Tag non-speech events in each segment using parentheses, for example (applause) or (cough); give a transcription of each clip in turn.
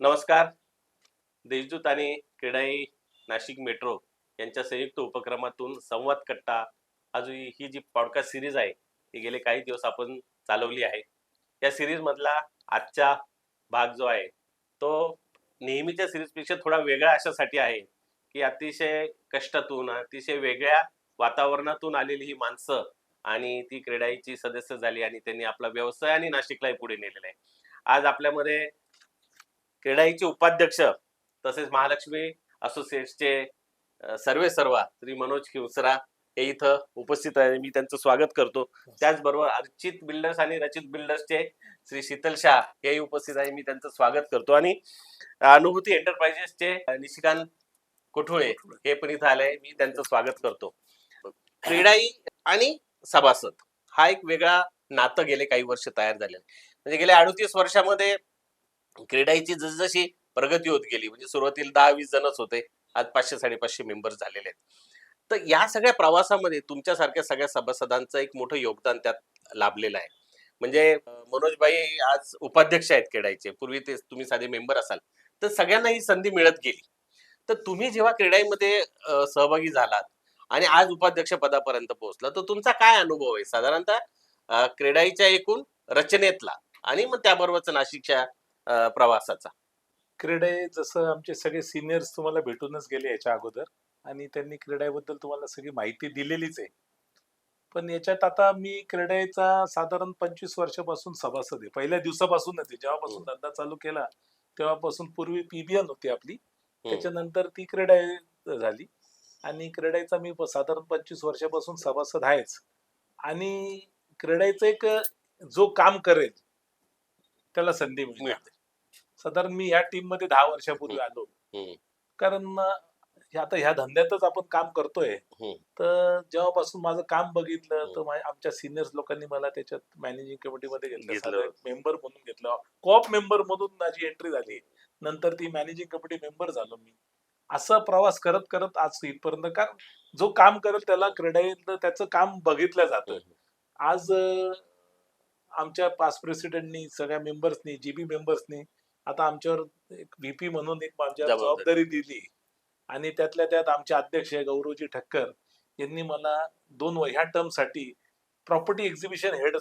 नमस्कार. देशदूत आणि क्रीडाई नाशिक मेट्रो यांच्या संयुक्त उपक्रमातून संवाद कट्टा हा ही जी पॉडकास्ट सिरीज आहे ती गेले काही दिवस आपण चालवली आहे. या सिरीज मधला आजचा भाग जो आहे तो नेहमीच्या सिरीजपेक्षा थोडा वेगळा अशासाठी आहे की अतिशय कष्टातून अतिशय वेगळ्या वातावरणातून आलेली ही माणसं आणि ती क्रीडाईची सदस्य झाली आणि त्यांनी आपला व्यवसाय आणि नाशिकलाही पुढे नेलेला आहे. आज आपल्यामध्ये क्रेडाईचे उपाध्यक्ष तसेच महालक्ष्मी असोसिएट्सचे सर्वे सर्वा श्री मनोज खिवसरा हे इथं उपस्थित आहे मी त्यांचं स्वागत करतो. त्याचबरोबर अर्चित बिल्डर्स आणि रचित बिल्डर्सचे श्री शीतल शाह हेही उपस्थित आहे मी त्यांचं स्वागत करतो. आणि अनुभूती एंटरप्राइजेसचे निशिकांत कोठोळे हे पण इथं आले मी त्यांचं स्वागत करतो. क्रीडाई आणि सभासद हा एक वेगळा नातं गेले काही वर्ष तयार झाले म्हणजे गेल्या अडतीस वर्षामध्ये क्रीडाईची जसजशी प्रगती होत गेली म्हणजे सुरुवातीला दहा वीस जणच होते आज पाचशे साडेपाचशे मेंबर झालेले आहेत. तर या सगळ्या प्रवासामध्ये तुमच्यासारख्या सगळ्या सभासदांचं एक मोठं योगदान त्यात लाभलेलं आहे. म्हणजे मनोजबाई आज उपाध्यक्ष आहेत क्रीडाईचे पूर्वी ते तुम्ही साधे मेंबर असाल तर सगळ्यांना ही संधी मिळत गेली. तर तुम्ही जेव्हा क्रीडाईमध्ये सहभागी झालात आणि आज उपाध्यक्ष पदापर्यंत पोहोचला तर तुमचा काय अनुभव आहे? साधारणतः क्रीडाईच्या एकूण रचनेतला आणि मग त्याबरोबरच नाशिकच्या प्रवासाचा. क्रीडे जसं आमचे सगळे सिनियर्स तुम्हाला भेटूनच गेले याच्या अगोदर आणि त्यांनी क्रीडाबद्दल तुम्हाला सगळी माहिती दिलेलीच आहे. पण याच्यात आता मी क्रीडेचा साधारण पंचवीस वर्षापासून सभासद आहे. पहिल्या दिवसापासूनच आहे. जेव्हापासून हम्म. धंदा चालू केला तेव्हापासून पूर्वी पीबीएन होती आपली. त्याच्यानंतर ती क्रीडा झाली आणि क्रीडाचा मी साधारण पंचवीस वर्षापासून सभासद आहेच. आणि क्रीडाचं एक जो काम करेल त्याला संधी मिळते. साधारण मी या टीममध्ये दहा वर्षापूर्वी आलो. कारण आता ह्या धंद्यातच आपण काम करतोय. तर जेव्हापासून माझं काम बघितलं तर आमच्या सिनियर्स लोकांनी मला त्याच्यात मॅनेजिंग कमिटीमध्ये घेतलं. घेतलं. मेंबर म्हणून घेतलं. कॉप मेंबर मधून माझी एंट्री झाली. नंतर ती मॅनेजिंग कमिटी मेंबर झालो मी. असा प्रवास करत करत आज इथपर्यंत कारण जो काम करेल त्याला क्रीडा त्याचं काम बघितलं जातं. आज आमच्या पास प्रेसिडेंटनी सगळ्या मेंबर्सनी जीबी मेंबर्सनी आता आमच्यावर एक व्हीपी म्हणून एक आमच्या जबाबदारी. दिली आणि त्यातल्या त्यात आमचे अध्यक्ष आहे गौरवजी ठक्कर यांनी मला दोन ह्या टर्मसाठी प्रॉपर्टी एक्झिबिशन हेड.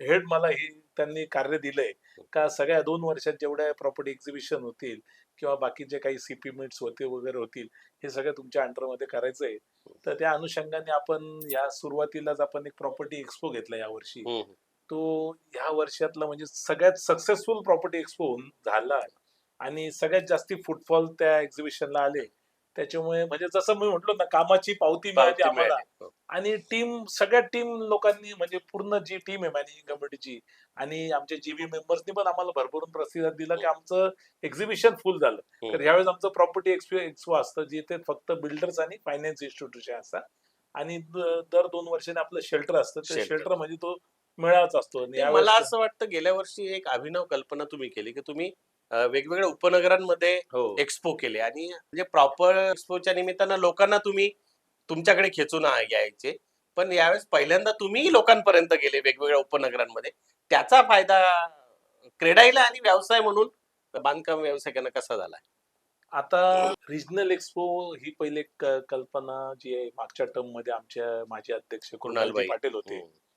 हेड मला ही त्यांनी कार्य दिलंय का सगळ्या दोन वर्षात जेवढ्या प्रॉपर्टी एक्झिबिशन होतील किंवा बाकीचे काही सीपी मिट्स होते वगैरे होतील हे सगळं तुमच्या अंडरमध्ये करायचंय तर त्या अनुषंगाने आपण या सुरुवातीलाच आपण एक प्रॉपर्टी एक्सपो घेतला यावर्षी. तो ह्या वर्षातला म्हणजे सगळ्यात सक्सेसफुल प्रॉपर्टी एक्सपो झाला आणि सगळ्यात जास्ती फुटफॉल त्या एक्झिबिशनला आले त्याच्यामुळे म्हणजे जसं मी म्हटलो ना कामाची पावती मिळाली आम्हाला. हो. आणि टीम सगळ्या टीम लोकांनी म्हणजे पूर्ण जी टीम आहे मॅनेजिंग कमिटीची आणि आमचे जीबी मेंबर्सनी पण आम्हाला भरभरून प्रतिसाद दिला की आमचं एक्झिबिशन फुल झालं हम्म. तर यावेळेस आमचं प्रॉपर्टी एक्सपो एक्सपो असतं जिथे फक्त बिल्डर्स आणि फायनान्स इन्स्टिट्यूशन असतात आणि दर दोन वर्षाने आपलं शेल्टर असतं ते. शेल्टर म्हणजे तो मेळाच असतो. मला असं वाटतं गेल्या वर्षी एक अभिनव कल्पना तुम्ही केली की तुम्ही वेगवेगळ्या उपनगरांमध्ये हो. एक्सपो केले. आणि म्हणजे प्रॉपर एक्सपोच्या निमित्तानं लोकांना तुम्ही तुमच्याकडे खेचून यायचे पण यावेळेस पहिल्यांदा तुम्ही लोकांपर्यंत गेले वेगवेगळ्या उपनगरांमध्ये. त्याचा फायदा क्रीडाईला आणि व्यवसाय म्हणून बांधकाम व्यावसायिकांना कसा झाला आता रिजनल एक्सपो ही पहिले क- कल्पना जी आहे मागच्या टर्ममध्ये आमच्या माजी अध्यक्ष. कुणालबाई. पाटील होते.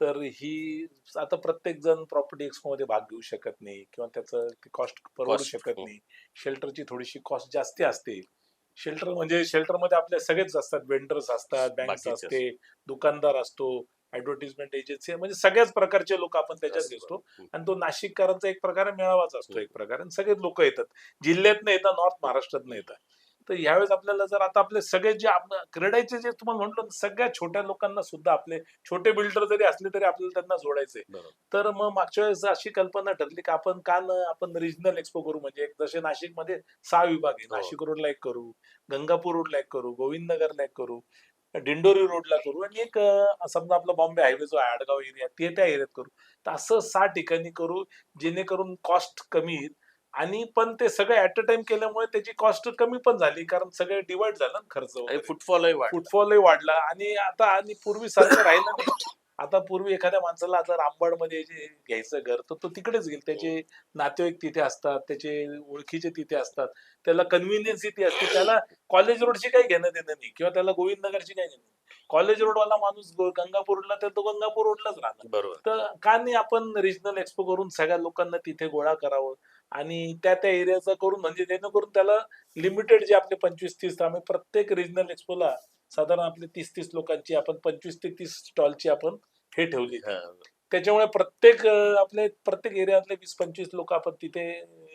तर ही आता प्रत्येक जण प्रॉपर्टी एक्सपो मध्ये भाग घेऊ शकत नाही किंवा त्याचं कॉस्ट परवडू शकत हो. नाही. शेल्टरची थोडीशी कॉस्ट जास्ती असते. शेल्टर म्हणजे शेल्टरमध्ये आपले सगळेच असतात. वेंडर्स असतात बँक असते दुकानदार असतो ऍडव्हर्टिजमेंट एजन्सी म्हणजे सगळ्याच प्रकारचे लोक आपण त्याच्यात हम्म. आणि तो नाशिककरांचा एक प्रकारे मेळावाच असतो. एक प्रकारे. आणि सगळेच लोक येतात. जिल्ह्यात येतात नॉर्थ महाराष्ट्रात येतात तर यावेळेस आपल्याला जर आता आपले सगळे जे क्रीडाचे जे तुम्हाला म्हटलं सगळ्या छोट्या लोकांना सुद्धा आपले छोटे बिल्डर जरी असले तरी आपल्याला त्यांना बरोबर. तर मग मागच्या वेळेस अशी कल्पना ठरली की आपण का न आपण रिजनल एक्सपो करू? म्हणजे एक जसे नाशिकमध्ये सहा विभाग आहे हो. नाशिक रोडला एक करू गंगापूर रोडला एक करू गोविंदनगरला एक करू दिंडोरी रोडला करू आणि एक समजा आपला बॉम्बे हायवे जो आहे आडगाव एरिया ते त्या एरियात करू. तर असं सहा ठिकाणी करू जेणेकरून कॉस्ट कमी येईल. आणि पण ते सगळे ऍट अ टाइम केल्यामुळे त्याची कॉस्ट कमी पण झाली कारण सगळे डिवाइड झालं ना खर्च. फुटफॉलही फुटफॉलही वाढला. आणि आता आणि पूर्वी सारखं राहिलं नाही. आता पूर्वी एखाद्या माणसाला आता रामबाडमध्ये जे घ्यायचं घर तर तो तिकडेच गेल त्याचे नातेवाईक तिथे असतात त्याचे ओळखीचे तिथे असतात. त्याला कन्व्हिनियन्स ती असते. त्याला कॉलेज रोडची काही घेणं देणं नाही. किंवा त्याला गोविंदनगरची काही घेणं कॉलेज रोडवाला माणूस गंगापूर रोडला तर तो गंगापूर रोडलाच राहणार. बरोबर. तर का नाही आपण रिजनल एक्सपो करून सगळ्या लोकांना तिथे गोळा करावं? आणि त्या त्या एरियाचा करून म्हणजे जेणेकरून त्याला लिमिटेड जे आपले पंचवीस तीस आम्ही प्रत्येक रिजनल एक्सपोला साधारण आपले तीस तीस लोकांची आपण पंचवीस ते तीस स्टॉलची आपण हे ठेवली हा. त्याच्यामुळे प्रत्येक आपले प्रत्येक एरियातले वीस पंचवीस लोक आपण तिथे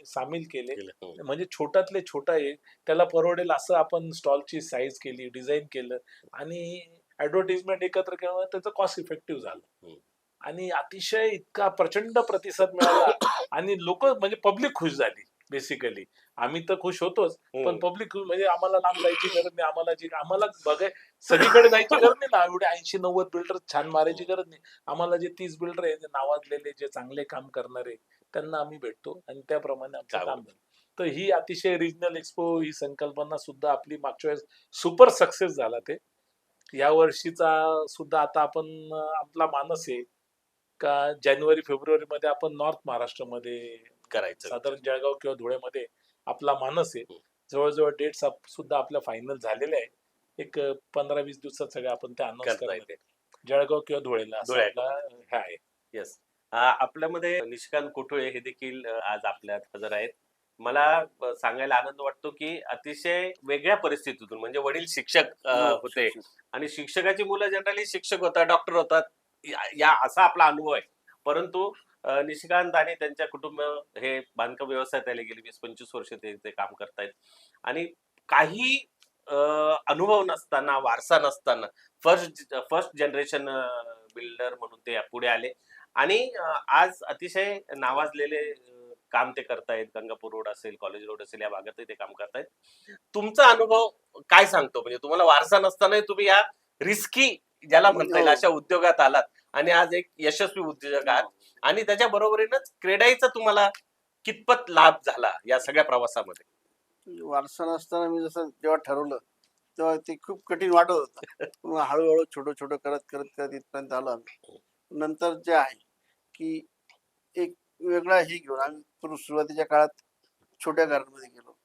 सामील केले. हम्म. म्हणजे छोट्यातले छोटा आहे त्याला परवडेल असं आपण स्टॉलची साईज केली डिझाईन केलं आणि ऍडव्हर्टिजमेंट एकत्र केलं त्याचं कॉस्ट इफेक्टिव्ह झालं हम्म. आणि अतिशय इतका प्रचंड प्रतिसाद मिळाला आणि लोक म्हणजे पब्लिक खुश झाली बेसिकली आम्ही तर खुश होतोच पण हम्म. पब्लिक म्हणजे आम्हाला लांब जायची गरज नाही आम्हाला जी आम्हाला बघाय सगळीकडे जायची गरज नाही ना. एवढे ऐंशी नव्वद बिल्डर छान मारायची गरज नाही. आम्हाला जे तीस बिल्डर आहे जे नावाजलेले जे चांगले काम करणारे त्यांना आम्ही भेटतो आणि त्याप्रमाणे आमचं काम झालं. तर ही अतिशय रिजनल एक्सपो ही संकल्पना सुद्धा आपली मागच्या वेळेस सुपर सक्सेस झाला ते. या वर्षीचा सुद्धा आता आपण आपला मानस आहे. का जानेवारी फेब्रुवारी मध्ये आपण नॉर्थ महाराष्ट्रामध्ये करायचं साधारण जळगाव किंवा धुळ्यामध्ये आपला मानस आहे. हम्म. जवळजवळ डेट्स सुद्धा आपल्या फायनल झालेले आहे एक पंधरा वीस दिवसात सगळे आपण ते अनाऊन्स आहे. जळगाव किंवा धुळेला हे आहे. येस आपल्यामध्ये निशिकांत कोठुळे हे देखील आज आपल्यात हजर आहेत. मला सांगायला आनंद वाटतो की अतिशय वेगळ्या परिस्थितीतून म्हणजे वडील शिक्षक हो, होते आणि शिक्षकाची मुलं जनरली शिक्षक होतात डॉक्टर होतात. या असा आपला अनुभव आहे. परंतु निशिकांत आणि त्यांच्या कुटुंब हे बांधकाम व्यवसायात आले गेले. वीस पंचवीस वर्ष ते ते काम करतायत. आणि काही अनुभव नसताना वारसा नसताना फर्स्ट फर्स्ट जनरेशन बिल्डर म्हणून ते पुढे आले. आणि आज अतिशय नावाजलेले काम ते करतायत. गंगापूर रोड असेल कॉलेज रोड असेल या भागातही ते काम करतायत. तुमचा अनुभव काय सांगतो? म्हणजे तुम्हाला वारसा नसतानाही तुम्ही या रिस्की ज्याला म्हणता येईल हो. अशा उद्योगात आलात आणि आज एक यशस्वी उद्योजक आहात. आणि त्याच्या बरोबरीनच क्रेडाईचा तुम्हाला कितपत लाभ झाला या सगळ्या प्रवासामध्ये? वारसा नसताना मी जसं जेव्हा ठरवलं तेव्हा ते खूप कठीण वाटत होतं. हळूहळू छोटं छोटं करत करत करत इथपर्यंत आलो आम्ही. नंतर जे आहे की एक वेगळा हे घेऊन आम्ही सुरुवातीच्या काळात छोट्या घरांमध्ये गेलो.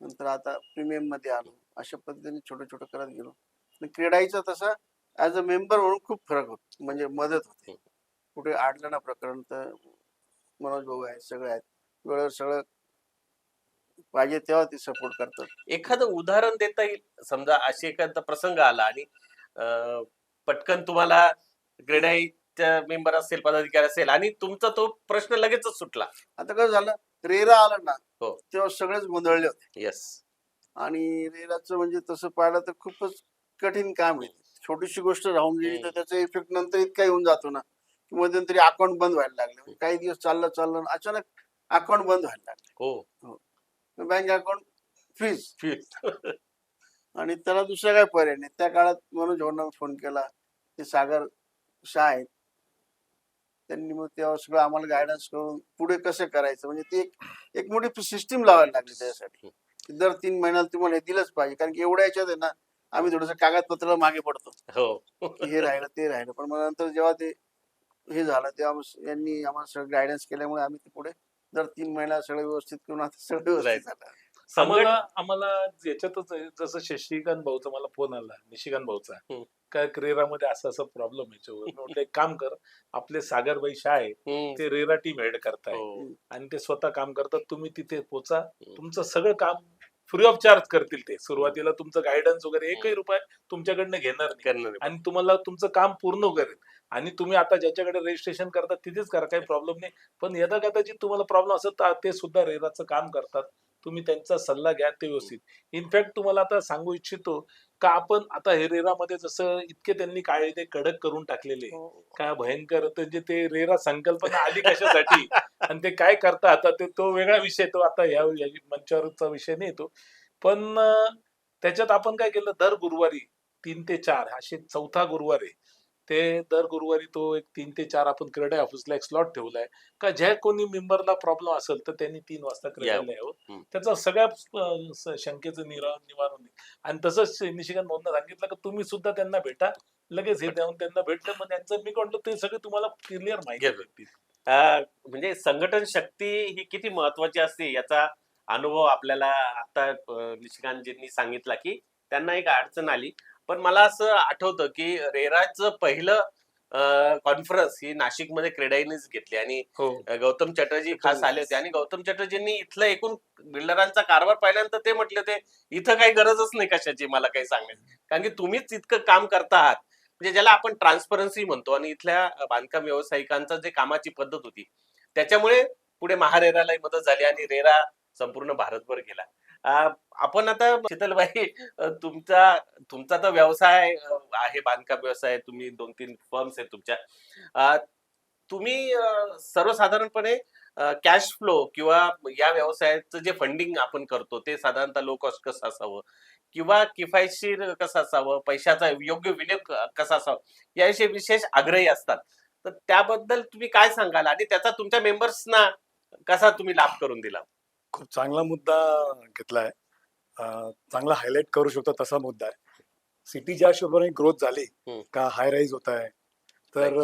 नंतर आता प्रीमियममध्ये आलो. अशा पद्धतीने छोटं छोटं करत गेलो. क्रीडाईचा तसा ऍज अ मेंबर म्हणून खूप फरक होत म्हणजे मदत होते. कुठे अडलं ना प्रकरण तर मनोज भाऊ आहेत सगळे आहेत. वेळेवर सगळं पाहिजे तेव्हा ते सपोर्ट करतात. एखादं उदाहरण देता येईल? समजा अशी एखादा प्रसंग आला आणि पटकन तुम्हाला क्रेडाईच्या मेंबर असेल पदाधिकारी असेल आणि तुमचा तो प्रश्न लगेचच सुटला. आता कसं झालं? रेरा आलं ना हो. तेव्हा सगळेच गोंधळले होते. येस आणि रेराचं म्हणजे तसं पाहिलं तर खूपच कठीण काम आहे. छोटीशी गोष्ट राहून गेली तर. त्याचा इफेक्ट नंतर इतका येऊन जातो ना की मध्यंतरी अकाउंट बंद व्हायला लागले. म्हणजे काही दिवस चाललं चाललं अचानक अकाउंट बंद व्हायला हो. लागले बँक अकाउंट फ्रीज आणि त्याला दुसरा काय पर्याय नाही. त्या काळात मनोज भाऊंना फोन केला. ते सागर शाह आहेत. त्यांनी मग तेव्हा सगळं आम्हाला गायडन्स करून पुढे कसं करायचं? म्हणजे ती एक एक मोठी सिस्टीम लावायला लागली त्याच्यासाठी. दर तीन महिन्याला तुम्हाला हे दिलंच पाहिजे. कारण की एवढ्या याच्यात आहे ना आम्ही थोडस कागदपत्राला मागे पडतो हो की हे राहिलं ते राहिलं पण मग नंतर जेव्हा ते हे झालं तेव्हा यांनी आम्हाला सगळं गायडन्स केल्यामुळे आम्ही ते पुढे दर तीन महिन्याला सगळं व्यवस्थित करून आता सगळं व्यवस्थित. झालं आम्हाला आम्हाला याच्यातच आहे, जसं शशिकांत भाऊचा मला फोन आला निशिकांत भाऊचा हम्म. काय रेरामध्ये असं असं प्रॉब्लेम याच्यावर. मी म्हटलं एक काम कर आपले सागरबाई शाह आहे हम्म. ते रेरा टीम हेड करताय हो. आणि ते स्वतः काम करतात तुम्ही तिथे पोचा तुमचं सगळं काम फ्री ऑफ चार्ज करतील ते. सुरुवातीला तुमचं गायडन्स वगैरे एकही रुपये तुमच्याकडनं घेणार नाही. आणि तुम्हाला तुमचं काम पूर्ण करेल. आणि तुम्ही आता ज्याच्याकडे रजिस्ट्रेशन करतात तिथेच करा काही प्रॉब्लेम नाही. पण यदा कदाचित तुम्हाला प्रॉब्लेम असेल तर ते सुद्धा रेराचं काम करतात. तुम्ही त्यांचा सल्ला घ्या ते व्यवस्थित. इनफॅक्ट तुम्हाला आता सांगू इच्छितो का आपण आता हे रेरामध्ये जसं इतके त्यांनी कायदे कडक करून टाकलेले हो. काय भयंकर म्हणजे ते रेरा संकल्पना आली कशासाठी? (laughs) आणि ते काय करता? आता ते तो वेगळा विषय तो आता या मंचावरचा विषय नाही तो. पण त्याच्यात आपण काय केलं? दर गुरुवारी तीन ते चार असे चौथा गुरुवार आहे. ते दर गुरुवारी तो एक तीन ते चार आपण क्रीडा ऑफिसला एक स्लॉट ठेवलाय. का ज्या कोणी मेंबरला प्रॉब्लेम असेल तर त्यांनी तीन वाजता क्रीडाला यावं. त्याचा सगळ्या शंकेचं निरा निवारण होईल आणि तसंच निशिकांत भाऊंना सांगितलं की तुम्ही सुद्धा त्यांना भेटा. लगेच हे जाऊन त्यांना भेटलं. मग त्यांचं मी म्हणतो ते सगळे तुम्हाला क्लिअर माहिती. अं, म्हणजे संघटन शक्ती ही किती महत्वाची असते याचा अनुभव आपल्याला आता निशिकांतजींनी सांगितला की त्यांना एक अडचण आली. पण मला असं आठवतं की रेराचं पहिलं कॉन्फरन्स ही नाशिकमध्ये क्रेडाईनेच घेतली आणि हो. गौतम चटर्जी खास आले होते. आणि गौतम चटर्जींनी इथलं एकूण बिल्डरांचा कारभार पाहिल्यानंतर ते म्हटले होते इथं काही गरजच नाही कशाची मला काही सांगण्याची. कारण की तुम्हीच इतकं काम करता आहात. म्हणजे ज्याला आपण ट्रान्सपरन्सी म्हणतो आणि इथल्या बांधकाम व्यावसायिकांचा जे कामाची पद्धत होती त्याच्यामुळे पुढे महारेरालाही मदत झाली आणि रेरा संपूर्ण भारतभर गेला. आपण आता शीतलबाई तुमचा तुमचा तर व्यवसाय आहे बांधकाम व्यवसाय तुम्ही दोन तीन फर्म्स आहेत तुमच्या. तुम्ही सर्वसाधारणपणे कॅश फ्लो किंवा या व्यवसायाचं जे फंडिंग आपण करतो ते साधारणतः लो कॉस्ट कसं असावं? किंवा किफायतशीर कसं असावं? पैशाचा योग्य विनियोग कसा असावा? याविषयी विशेष आग्रही असतात. तर त्याबद्दल तुम्ही काय सांगाल? आणि त्याचा तुमच्या मेंबर्सना कसा तुम्ही लाभ करून दिला? खूप चांगला मुद्दा घेतलाय. चांगला हायलाइट करू शकतो तसा मुद्दा आहे. सिटी ज्या हिशोबाने ग्रोथ झाली. का हाय राईज होत आहे तर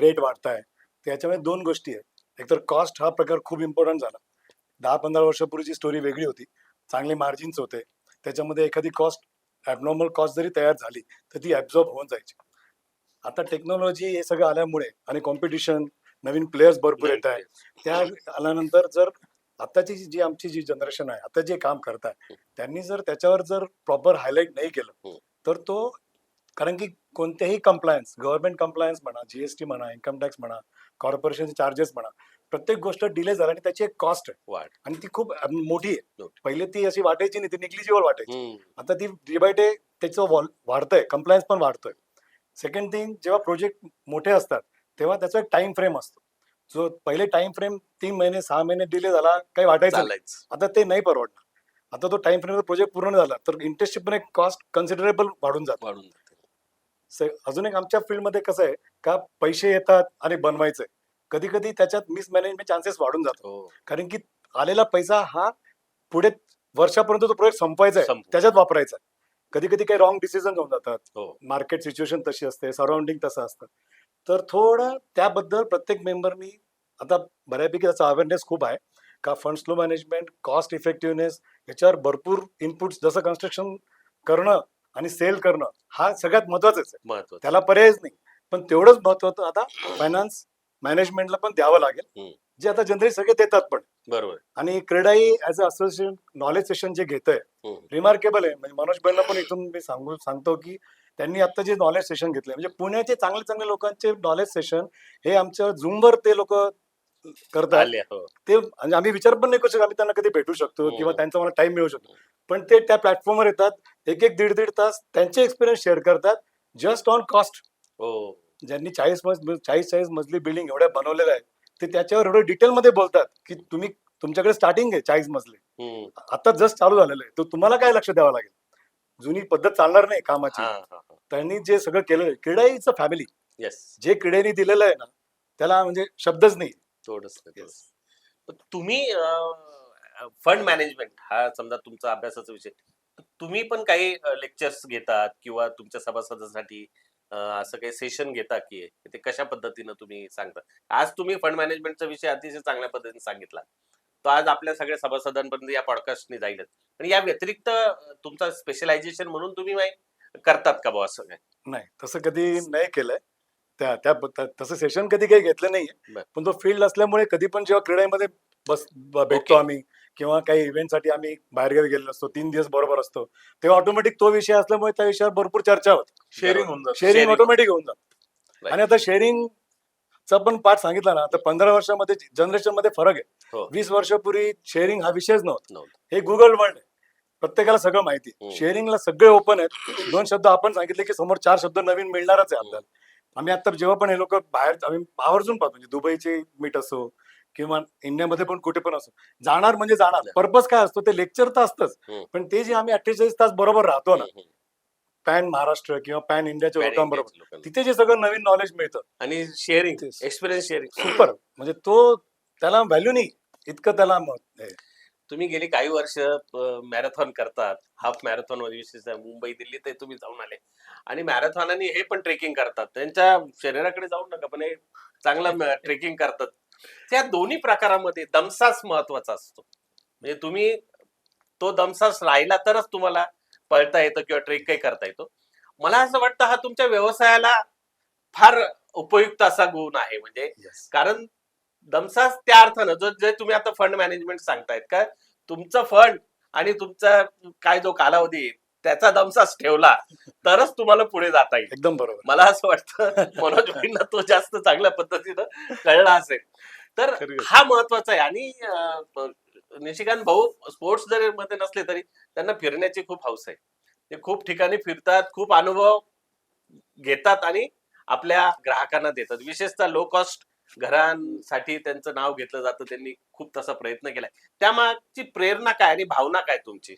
रेट वाढत आहे. त्याच्यामध्ये दोन गोष्टी आहेत. एकतर कॉस्ट हा प्रकार खूप इम्पॉर्टंट झाला. दहा पंधरा वर्षापूर्वीची स्टोरी वेगळी होती. चांगले मार्जिन्स होते. त्याच्यामध्ये एखादी कॉस्ट ॲबनॉर्मल कॉस्ट जरी तयार झाली तर ती ॲब्झॉर्ब होऊन जायची. आता टेक्नॉलॉजी हे सगळं आल्यामुळे आणि कॉम्पिटिशन नवीन प्लेयर्स भरपूर येत आहे त्या आल्यानंतर जर आताची जी आमची जी जनरेशन आहे आता जे काम करताय त्यांनी जर त्याच्यावर जर प्रॉपर हायलाइट नाही केलं हम्म. तर तो कारण की कोणतेही कंप्लायन्स गव्हर्नमेंट कंप्लायन्स म्हणा जीएसटी म्हणा इन्कम टॅक्स म्हणा कॉर्पोरेशनचे चार्जेस म्हणा प्रत्येक गोष्ट डिले झाला आणि त्याची एक कॉस्ट आहे वाढ आणि ती खूप मोठी आहे. पहिले ती अशी वाटायची नाही ती निग्लिजिबल वाटायची. आता ती डे बाय डे त्याचं वाढतंय कम्प्लायन्स पण वाढतोय सेकंड थिंग जेव्हा प्रोजेक्ट मोठे असतात तेव्हा त्याचा एक टाइम फ्रेम असतो जो पहिले टाइम फ्रेम तीन महिने सहा महिने डिले झाला काही वाटायचं नाही. चालायचं आता ते नाही परवडणार. आता तो टाइम फ्रेम प्रोजेक्ट पूर्ण झाला तर एक कॉस्ट कन्सिडरेबल वाढून जातो. वाढून जाते. अजून एक आमच्या फील्डमध्ये कसं आहे का पैसे येतात आणि बनवायचंय. कधी कधी त्याच्यात मिसमॅनेजमेंट चान्सेस वाढून जातो हो. कारण की आलेला पैसा हा पुढे वर्षापर्यंत तो प्रोजेक्ट संपवायचा आहे. संपू. त्याच्यात वापरायचा आहे. कधी कधी काही रॉंग डिसिजन होऊन जातात. हो. मार्केट सिच्युएशन तशी असते सराउंडिंग तसं असतं. तर थोडं त्याबद्दल प्रत्येक मेंबरनी आता बऱ्यापैकी त्याचा अवेअरनेस खूप आहे. का fund flow management cost effectiveness याच्यावर भरपूर इनपुट्स जसं कन्स्ट्रक्शन करणं आणि सेल करणं हा सगळ्यात महत्वाचाच आहे. महत्वाचं त्याला पर्यायच नाही. पण तेवढंच महत्वाचं आता फायनान्स मॅनेजमेंटला पण द्यावं लागेल. जे आता जनरली सगळे देतात पण. बरोबर. आणि CREDAI as a association knowledge session जे घेत आहे. रिमार्केबल आहे. म्हणजे मनोज भाईंना पण इथून मी सांगू सांगतो की त्यांनी आता जे नॉलेज सेशन घेतले म्हणजे पुण्याचे चांगले चांगले लोकांचे नॉलेज सेशन हे आमच्या झूमवर ते लोक करतात. आले हो. ते म्हणजे आम्ही विचार पण नाही करू शकत आम्ही त्यांना कधी भेटू शकतो हम्म. किंवा त्यांचा मला टाइम मिळू शकतो. पण ते त्या प्लॅटफॉर्मवर येतात एक एक दीड दीड तास त्यांचे एक्सपिरियन्स शेअर करतात जस्ट ऑन कॉस्ट हो. ज्यांनी चाळीस मज चाळीस चाळीस मजली बिल्डिंग एवढ्या बनवलेल्या आहेत ते त्याच्यावर एवढं डिटेलमध्ये बोलतात की तुम्ही तुमच्याकडे स्टार्टिंग आहे चाळीस मजले. आता जस्ट चालू झालेलं आहे तर तुम्हाला काय लक्ष द्यावं लागेल? जुनी पद्धत चालणार नाही कामाची. हा हा हा. त्यांनी जे सगळं केलेलं आहे क्रीडा इज अ फॅमिली येस जे क्रीडेने दिलेलं आहे ना त्याला म्हणजे शब्दच नाही. थोडस तुम्ही फंड मॅनेजमेंट हा समजा तुमचा अभ्यासाचा विषय. तुम्ही पण काही लेक्चर्स घेतात किंवा तुमच्या सभासदांसाठी अं, असं काही सेशन घेता की ते कशा पद्धतीनं तुम्ही सांगता? आज तुम्ही फंड मॅनेजमेंटचा विषय अतिशय चांगल्या पद्धतीने सांगितला. तो आज आपल्या सगळ्या सभासदांपर्यंत या पॉडकास्टने जाईलच आणि या व्यतिरिक्त तुमचा स्पेशलायझेशन म्हणून तुम्ही करतात का बुवा असं काय नाही तसं कधी नाही केलंय त्या त्या तसं सेशन कधी काही घेतलं नाहीये. पण तो फील्ड असल्यामुळे कधी पण जेव्हा क्रीडामध्ये बस भेटतो Okay. आम्ही किंवा काही इव्हेंटसाठी आम्ही बाहेरगावी गेलेलो असतो तीन दिवस बरोबर असतो तेव्हा ऑटोमॅटिक तो विषय असल्यामुळे त्या विषयावर भरपूर चर्चा होते शेअरिंग होऊन जातं शेअरिंग. ऑटोमॅटिक होऊन जात. आणि आता शेअरिंग चा पण पार्ट सांगितला ना तर पंधरा वर्षामध्ये जनरेशनमध्ये फरक आहे. हो. वीस वर्षापूर्वी शेअरिंग हा विषयच नव्हता. हे गुगल वर्ल्ड आहे. प्रत्येकाला सगळं माहिती. शेअरिंगला सगळे ओपन आहेत. दोन शब्द आपण सांगितले की समोर चार शब्द नवीन मिळणारच आहे आपल्याला. आम्ही आता जेव्हा पण हे लोक बाहेर आम्ही आवर्जून पाहतो. म्हणजे दुबईचे मीट असो किंवा इंडियामध्ये पण कुठे पण असो. जाणार म्हणजे जाणार. पर्पज काय असतो? ते लेक्चर तर असतंच. पण ते जे आम्ही अठ्ठेचाळीस तास बरोबर राहतो ना. पॅन महाराष्ट्र किंवा पॅन इंडियाच्या Pan लोकांबरोबर. तिथे जे सगळं नवीन नॉलेज मिळतं. आणि शेअरिंग तेच. एक्सपिरियन्स शेअरिंग सुपर म्हणजे तो त्याला व्हॅल्यू नाही. इतकं त्याला आहे. तुम्ही गेली काही वर्ष मॅरेथॉन करतात. हाफ मॅरेथॉनमध्ये विशेषतः मुंबई दिल्ली ते तुम्ही जाऊन आले. आणि मॅरेथॉन आणि हे पण ट्रेकिंग करतात. त्यांच्या शरीराकडे जाऊन नका पण हे चांगलं ट्रेकिंग करतात. त्या दोन्ही प्रकारामध्ये दमसास महत्त्वाचा असतो. म्हणजे तुम्ही तो दमसास राहिला तरच तुम्हाला पळता येतं किंवा ट्रेक काही करता येतो. मला असं वाटतं हा तुमच्या व्यवसायाला फार उपयुक्त असा गुण आहे. म्हणजे Yes. कारण दमसास त्या अर्थानं जो जे तुम्ही आता फंड मॅनेजमेंट सांगतायत का तुमचं फंड आणि तुमचा काय जो कालावधी त्याचा दमसास ठेवला तरच तुम्हाला पुढे जाता येईल. एकदम बरोबर. मला असं वाटतं मनोज भाईंना तो जास्त चांगल्या पद्धतीनं कळला असेल. तर. हा महत्त्वाचा आहे. आणि निशिकांत भाऊ स्पोर्ट्स जरी मध्ये नसले तरी त्यांना फिरण्याची खूप हौस आहे. ते खूप ठिकाणी फिरतात खूप अनुभव घेतात आणि आपल्या ग्राहकांना देतात. विशेषतः लो कॉस्ट घरांसाठी त्यांचं नाव घेतलं जातं त्यांनी खूप तसा प्रयत्न केलाय. त्यामागची प्रेरणा काय आणि भावना काय तुमची?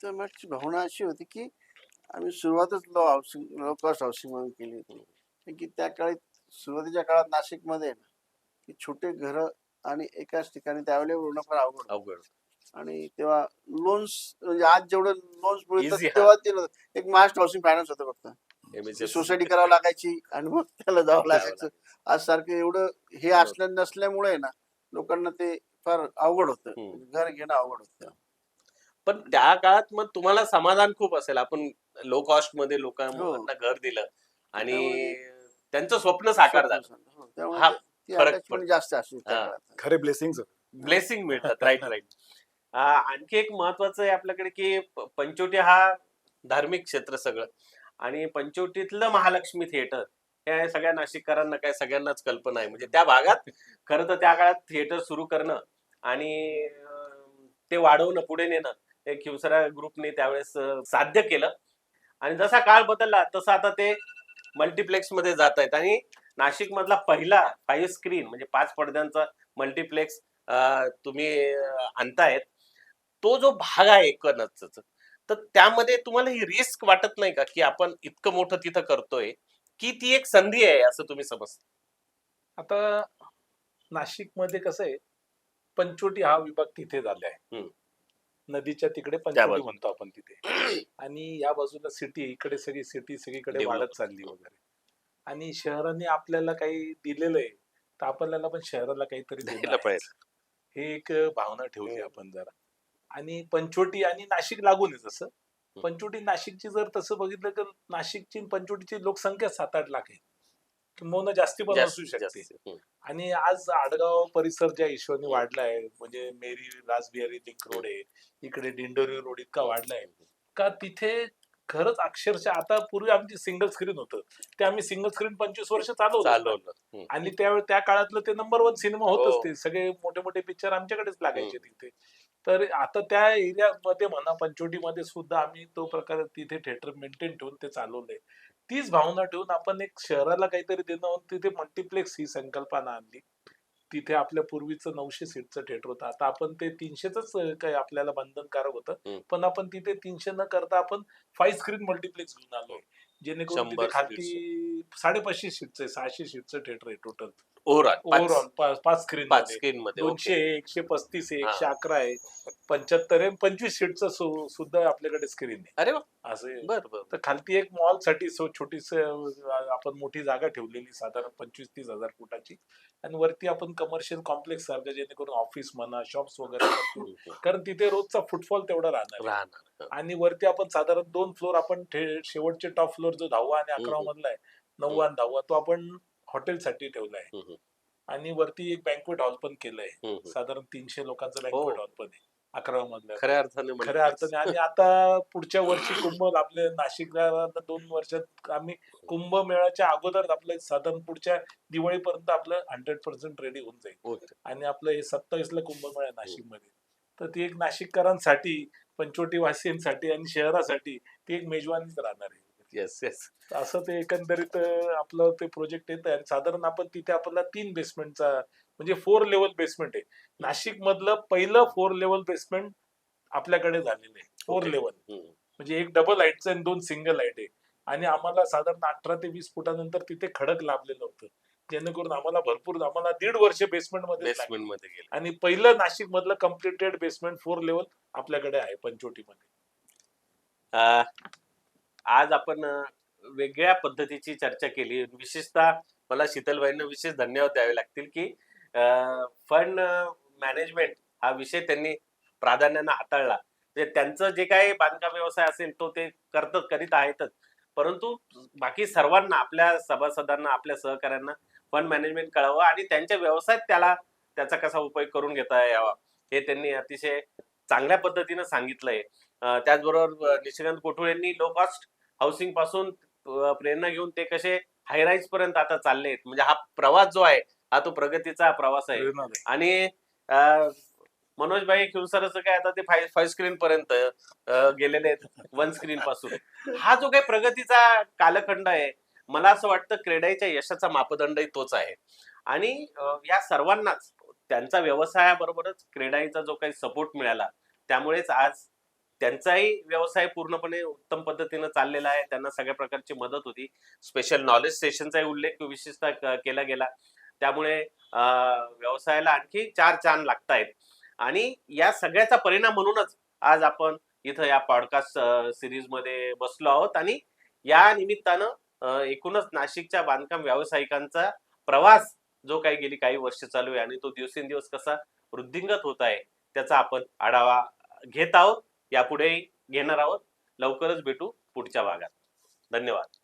तर मागची भावना अशी होती की आम्ही सुरुवातच low housing low cost housing म्हणून केली होती. की त्या काळी सुरुवातीच्या काळात नाशिकमध्ये ना की छोटे घर आणि एकाच ठिकाणी ते अवेलेबल होणं फार अवघड. अवघड आणि तेव्हा लोन्स म्हणजे आज जेवढं लोन्स मिळतात Easy, हा. तेव्हा ते नव्हतं. एक महाराष्ट्र हाऊसिंग फायनान्स होतं फक्त. सोसायटी करावं लागायची आणि मग त्याला जावं लागायचं आज सारखं एवढं हे हो. असल्या नसल्यामुळे ना लोकांना ते फार अवघड होतं हम्म. घर घेणं अवघड होतं पण त्या काळात मग तुम्हाला समाधान खूप असेल आपण लो कॉस्टमध्ये हो. लोकांना घर दिलं आणि त्यांचं स्वप्न साकार झालं हो, त्यामुळे हा ते- ती फरक attachment जास्त त्या हा. काळात. खरे ब्लेसिंग ब्लेसिंग मिळतात राईट राईट आणखी एक महत्वाचं आहे आपल्याकडे की पंचवटी हा धार्मिक क्षेत्र सगळं. आणि पंचवटीतलं महालक्ष्मी थिएटर हे सगळ्या नाशिककरांना काय सगळ्यांनाच कल्पना आहे. म्हणजे त्या भागात खरं तर त्या काळात थिएटर सुरू करणं आणि ते वाढवणं पुढे नेणं हे खिवसरा ग्रुपने त्यावेळेस साध्य केलं. आणि जसा काळ बदलला तसं आता ते मल्टिप्लेक्समध्ये जात आहेत. आणि नाशिक मधला पहिला फाईव्ह स्क्रीन म्हणजे पाच पडद्यांचा मल्टिप्लेक्स तुम्ही आणतायत. तो जो भाग आहे एकूणच तर त्यामध्ये तुम्हाला ही रिस्क वाटत नाही का की आपण इतकं मोठं तिथं करतोय की ती एक संधी आहे असं तुम्ही समजता आता नाशिकमध्ये कसं आहे पंचवटी हा विभाग तिथे झाला आहे. नदीच्या तिकडे पंचवटी बाजूला. म्हणतो आपण तिथे आणि या बाजूला सिटी इकडे सगळी सिटी सगळीकडे. वाढत चालली वगैरे आणि शहराने आपल्याला काही दिलेलं आहे तर आपल्याला पण शहराला काहीतरी (laughs) दिलं. पाहिजे हे एक भावना ठेवली आपण जरा आणि पंचवटी आणि नाशिक लागून आहे जसं पंचवटी नाशिकची जर तसं बघितलं तर नाशिकची पंचवटीची लोकसंख्या सात आठ लाख आहे. किंबहुना जास्ती पण असू शकते. आणि आज आडगाव परिसर ज्या हिशोबाने वाढलाय म्हणजे मेरी रासबिहारी लिंक रोड आहे. इकडे दिंडोरी रोड इतका वाढलाय. का तिथे खरंच अक्षरशः आता पूर्वी आमची सिंगल स्क्रीन होतं. ते आम्ही सिंगल स्क्रीन पंचवीस वर्ष चालवलं. आणि त्यावेळी त्या काळातलं ते नंबर वन सिनेमा. होतच ते. सगळे मोठे मोठे पिक्चर आमच्याकडेच लागायचे तिथे. तर आता त्या एरियामध्ये म्हणा पंचवटीमध्ये सुद्धा आम्ही तो प्रकार तिथे थिएटर मेंटेन ठेवून ते चालवलंय. तीच भावना ठेवून आपण एक शहराला काहीतरी देणं तिथे मल्टिप्लेक्स ही संकल्पना आणली. तिथे आपल्या पूर्वीचं नऊशे सीटचं थिएटर होतं. आता आपण ते तीनशेच काही आपल्याला बंधनकारक. होतं. पण आपण तिथे तीनशे न करता आपण फाईव्ह स्क्रीन मल्टिप्लेक्स घेऊन आलोय. जेणेकरून शंभर तिथे खालती साडेपाचशे सीटचं सहाशे सीटचं थिएटर आहे टोटल ओव्हरऑल ओव्हरऑल पाच स्क्रीन पाच स्क्रीन मध्ये दोनशे okay. आहे, एकशे पस्तीस आहे हा. एकशे अकरा आहे पंच्याहत्तर आहे पंचवीस सीटचं सु- सुद्धा आपल्याकडे स्क्रीन आहे अरे वा असं आहे. बर बर तर खालती एक मॉलसाठी सो छोटीस आपण मोठी जागा ठेवलेली साधारण पंचवीस तीस हजार फुटाची आणि वरती आपण कमर्शियल कॉम्प्लेक्स सारखं जेणेकरून ऑफिस म्हणा शॉप्स वगैरे. (coughs) कारण तिथे रोजचा फुटफॉल तेवढा राहणार आहे. राहणार आणि वरती आपण साधारण दोन फ्लोर आपण शेवटचे टॉप फ्लोर जो दहावा आणि अकरावा. मधला आहे नववा आणि दहावा तो आपण हॉटेलसाठी ठेवलाय हम्म. आणि वरती एक बँकवेट हॉल पण केलंय. साधारण तीनशे लोकांचं हो. बँकवेट हॉल पण आहे अकरावा मधलं खऱ्या अर्थाने म्हणजे खऱ्या अर्थाने आणि आता पुढच्या वर्षी कुंभ आपले नाशिकला दोन वर्षात आम्ही कुंभमेळ्याच्या अगोदर आपलं साधारण पुढच्या दिवाळीपर्यंत आपलं हंड्रेड पर्सेंट रेडी होऊन जाईल. आणि आपलं हे सत्तावीस ला कुंभमेळा आहे नाशिकमध्ये तर ती एक नाशिककरांसाठी पंचवटी वासियांसाठी आणि शहरासाठी ती एक मेजवानीच राहणार आहे. येस येस असं ते एकंदरीत आपलं ते प्रोजेक्ट येत आहे साधारण आपण तिथे आपल्याला तीन बेसमेंटचा म्हणजे फोर लेवल बेसमेंट आहे. नाशिक मधलं पहिलं फोर लेवल बेसमेंट आपल्याकडे झालेलं आहे. फोर. लेवल म्हणजे एक डबल हाईटचं आणि दोन सिंगल हाईट आहे. आणि आम्हाला साधारण अठरा ते वीस फुटानंतर तिथे खडक लाभलेलं होतं. जेणेकरून आम्हाला भरपूर आम्हाला दीड वर्ष बेसमेंटमध्ये बेसमेंटमध्ये गेले. आणि पहिलं नाशिक मधलं कम्प्लिटेड बेसमेंट फोर लेवल आपल्याकडे आहे पंचवटीमध्ये. अं, आज आपण वेगळ्या पद्धतीची चर्चा केली. विशेषतः मला शीतलबाईंना विशेष धन्यवाद द्यावे लागतील की फंड मॅनेजमेंट हा विषय त्यांनी प्राधान्यानं हाताळला. त्यांचं जे काही बांधकाम व्यवसाय असेल तो ते करत करीत आहेतच. परंतु बाकी सर्वांना आपल्या सभासदांना आपल्या सहकाऱ्यांना फंड मॅनेजमेंट कळावं आणि त्यांच्या व्यवसायात त्याला त्याचा कसा उपयोग करून घेता यावा हे त्यांनी अतिशय चांगल्या पद्धतीनं सांगितलंय. त्याचबरोबर निशिकांत कोठुळे यांनी लो कॉस्ट हाऊसिंगपासून प्रेरणा घेऊन ते कसे हायराईज पर्यंत आता चालले आहेत म्हणजे हा प्रवास जो आहे हा तो प्रगतीचा प्रवास आहे. आणि मनोजभाई खिवसरचं काय आता ते फाय फाईव्ह स्क्रीन पर्यंत गेलेले आहेत वन स्क्रीन पासून. हा जो काही प्रगतीचा कालखंड आहे मला असं वाटतं क्रेडाईच्या यशाचा मापदंडही तोच आहे. आणि या सर्वांनाच त्यांचा व्यवसायाबरोबरच क्रेडाईचा जो काही सपोर्ट मिळाला त्यामुळेच आज त्यांचाही व्यवसाय पूर्णपणे उत्तम पद्धतीनं चाललेला आहे. त्यांना सगळ्या प्रकारची मदत होती. स्पेशल नॉलेज सेशनचाही उल्लेख विशेषतः केला गेला. त्यामुळे व्यवसायाला आणखी चार चांद लागतायत. आणि या सगळ्याचा परिणाम म्हणूनच आज आपण इथं या पॉडकास्ट सिरीजमध्ये बसलो आहोत. आणि या निमित्तानं एकूणच नाशिकच्या बांधकाम व्यावसायिकांचा प्रवास जो काही गेली काही वर्ष चालू आहे आणि तो दिवसेंदिवस कसा वृद्धिंगत होत आहे त्याचा आपण आढावा घेत आहोत. यापुढे घेणार आहोत. लवकरच भेटू पुढच्या भागात. धन्यवाद.